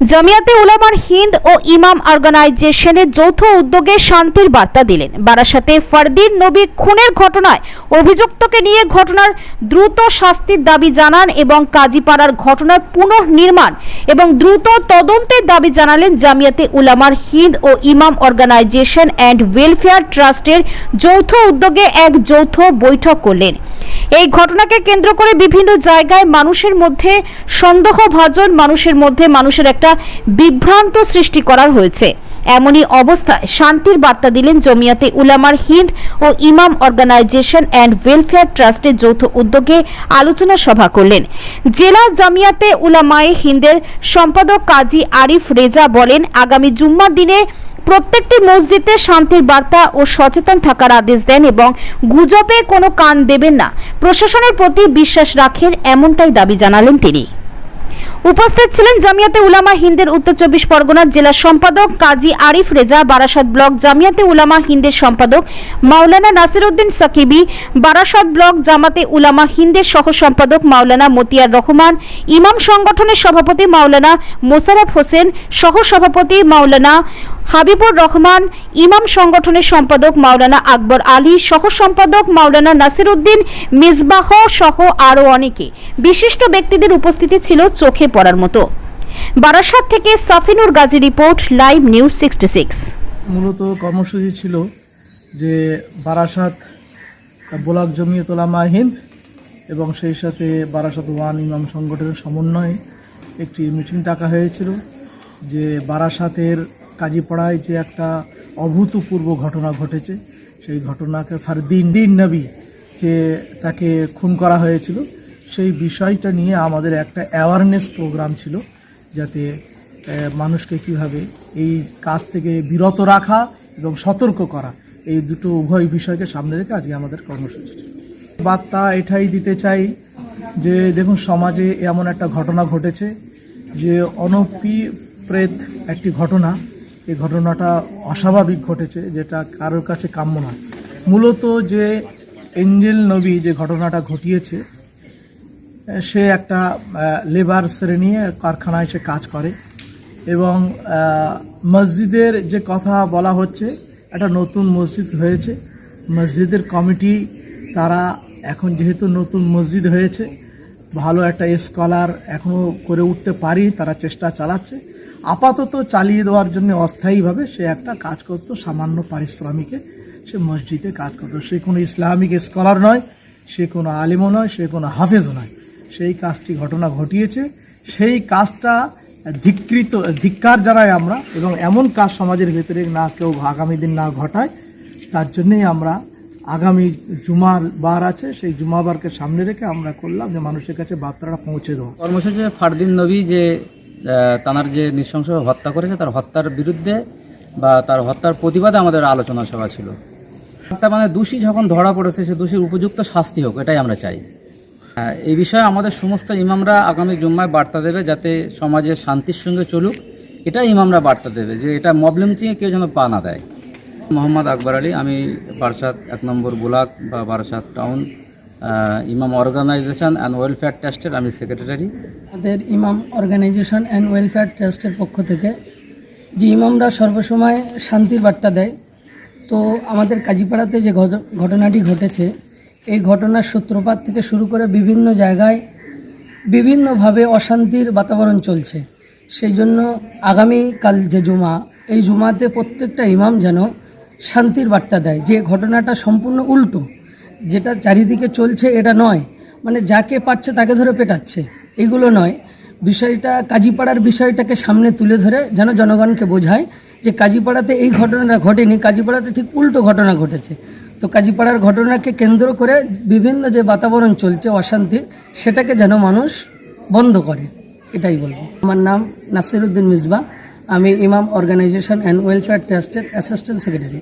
জামিয়াতে উলামার হিন্দ ও ইমাম অর্গানাইজেশনের যৌথ উদ্যোগে শান্তির বার্তা দিলেন। বারাসাতে ফারদিন নবী খুনের ঘটনায় অভিযুক্তকে নিয়ে ঘটনার দ্রুত শাস্তির দাবি জানান এবং কাজীপাড়ার ঘটনার পুনর্নির্মাণ এবং দ্রুত তদন্তের দাবি জানালেন জামিয়াতে উলামার হিন্দ ও ইমাম অর্গানাইজেশন অ্যান্ড ওয়েলফেয়ার ট্রাস্টের যৌথ উদ্যোগে এক যৌথ বৈঠক করলেন। এই ঘটনাকে কেন্দ্র করে বিভিন্ন জায়গায় মানুষের মধ্যে সন্দেহভাজন মানুষের মধ্যে মানুষের একটা বিভ্রান্ত সৃষ্টি করার হয়েছে। এমনই অবস্থায় শান্তির বার্তা দিলেন জমিয়াতে উলামার হিন্দ ও ইমাম অর্গানাইজেশন অ্যান্ড ওয়েলফেয়ার ট্রাস্টের যৌথ উদ্যোগে আলোচনা সভা করলেন। জেলা জামিয়াতে উলামায়ে হিন্দের সম্পাদক কাজী আরিফ রেজা বলেন, আগামী জুম্মার দিনে প্রত্যেকটি মসজিদে শান্তির বার্তা ও সচেতন থাকার আদেশ দেন এবং গুজবে কোনো কান দেবেন না। প্রশাসনের প্রতি বিশ্বাস রাখেন এমনটাই দাবি জানালেন তিনি। উপস্থিত ছিলেন জামিয়াতে উলামা হিন্দের উত্তর চব্বিশ পরগনার জেলা সম্পাদক কাজী আরিফ রেজা, বারাসাত ব্লক জামিয়াতে উলামা হিন্দের সম্পাদক মাওলানা নাসিরউদ্দিন সাকিবি, বারাসাত ব্লক জামাতে উলামা হিন্দের সহ সম্পাদক মাওলানা মতিয়ার রহমান, ইমাম সংগঠনের সভাপতি মাওলানা মোশারফ হোসেন, সহ সভাপতি মাওলানা হাবিবুর রহমান, ইমাম সংগঠনের সম্পাদক মাওলানা আকবর আলী, সহ সম্পাদক মাওলানা নাসিরউদ্দিন, মিসবাহ সহ আরও অনেকে। বিশিষ্ট ব্যক্তিদের উপস্থিতি ছিল চোখে পড়ার মতো। বারাসাত থেকে Safinur Gazi report, live news sixty six. মূলত কর্মসূচি ছিল যে বারাসাত ব্লক জমিয়ত ওলামা এবং সেই সাথে বারাসাত ওয়ান ইমাম সংগঠনের সমন্বয়ে একটি মিটিং ডাকা হয়েছিল যে বারাসাতের কাজীপাড়ায় যে একটা অভূতপূর্ব ঘটনা ঘটেছে, সেই ঘটনাকে ফারদিন দিন নবী যে তাকে খুন করা হয়েছিল, সেই বিষয়টা নিয়ে আমাদের একটা অ্যাওয়ারনেস প্রোগ্রাম ছিল যাতে মানুষকে কীভাবে এই কাজ থেকে বিরত রাখা এবং সতর্ক করা, এই দুটো উভয় বিষয়কে সামনে রেখে আজকে আমাদের কর্মসূচি। বার্তা এটাই দিতে চাই যে, দেখুন, সমাজে এমন একটা ঘটনা ঘটেছে যে অনপিপ্রেত একটি ঘটনা এই ঘটনাটা অস্বাভাবিক ঘটেছে, যেটা কারোর কাছে কাম্য নয়। মূলত যে এঞ্জেল নবী যে ঘটনাটা ঘটিয়েছে, সে একটা লেবার শ্রেণি কারখানায় সে কাজ করে এবং মসজিদের যে কথা বলা হচ্ছে, একটা নতুন মসজিদ হয়েছে। মসজিদের কমিটি তারা এখন যেহেতু নতুন মসজিদ হয়েছে, ভালো একটা স্কলার এখনও করে উঠতে পারি তারা চেষ্টা চালাচ্ছে। আপাতত চালিয়ে দেওয়ার জন্য অস্থায়ীভাবে সে একটা কাজ করতো, সামান্য পারিশ্রমিকে সে মসজিদে কাজ করতো। সে কোনো ইসলামিক স্কলার নয়, সে কোনো আলিমও নয়, সে কোনো হাফেজও নয়। সেই কাজটি ঘটনা ঘটিয়েছে। সেই কাজটা ধিকৃত, ধিক্কার জানাই আমরা এবং এমন কাজ সমাজের ভেতরে না কেউ আগামী দিন না ঘটায়, তার জন্যেই আমরা আগামী জুমার বার আছে। সেই জুমাবারকে সামনে রেখে আমরা করলাম যে মানুষের কাছে বার্তাটা পৌঁছে দেওয়া। কর্মসূচি ফারদিন নবী যে তানার যে নৃশংসভাবে হত্যা করেছে, তার হত্যার বিরুদ্ধে বা তার হত্যার প্রতিবাদে আমাদের আলোচনা সভা ছিল। তার মানে দোষী যখন ধরা পড়েছে, সে দোষীর উপযুক্ত শাস্তি হোক, এটাই আমরা চাই। এই বিষয়ে আমাদের সমস্ত ইমামরা আগামী জুম্মায় বার্তা দেবে যাতে সমাজে শান্তির সঙ্গে চলুক। এটাই ইমামরা বার্তা দেবে যে এটা মবলেম চিয়ে কেউ যেন পা না দেয়। মোহাম্মদ আকবর আলী, আমি বারাসাত এক নম্বর ব্লক বা Barasat town imam organization and welfare ট্রাস্টের আমি সেক্রেটারি আমাদের ইমাম অর্গানাইজেশন অ্যান্ড ওয়েলফেয়ার ট্রাস্টের পক্ষ থেকে যে ইমামরা সর্বসময় শান্তির বার্তা দেয়, তো আমাদের কাজীপাড়াতে যে ঘটনাটি ঘটেছে, এই ঘটনার সূত্রপাত থেকে শুরু করে বিভিন্ন জায়গায় বিভিন্নভাবে অশান্তির বাতাবরণ চলছে। সেই জন্য আগামীকাল যে জুমা, এই জুমাতে প্রত্যেকটা ইমাম যেন শান্তির বার্তা দেয়। যে ঘটনাটা সম্পূর্ণ উল্টো যেটা চারিদিকে চলছে এটা নয়। মানে যাকে পাচ্ছে তাকে ধরে পেটাচ্ছে। এগুলো নয়। বিষয়টা কাজীপাড়ার বিষয়টাকে সামনে তুলে ধরে যেন জনগণকে বোঝায় যে কাজীপাড়াতে এই ঘটনাটা ঘটেনি। কাজীপাড়াতে ঠিক উল্টো ঘটনা ঘটেছে। তো কাজীপাড়ার ঘটনাকে কেন্দ্র করে বিভিন্ন যে বাতাবরণ চলছে, অশান্তি, সেটাকে যেন মানুষ বন্ধ করে। এটাই বলব। আমার নাম নাসিরুদ্দিন মিসবা আমি ইমাম অর্গানাইজেশন অ্যান্ড ওয়েলফেয়ার ট্রাস্টের অ্যাসিস্ট্যান্ট সেক্রেটারি।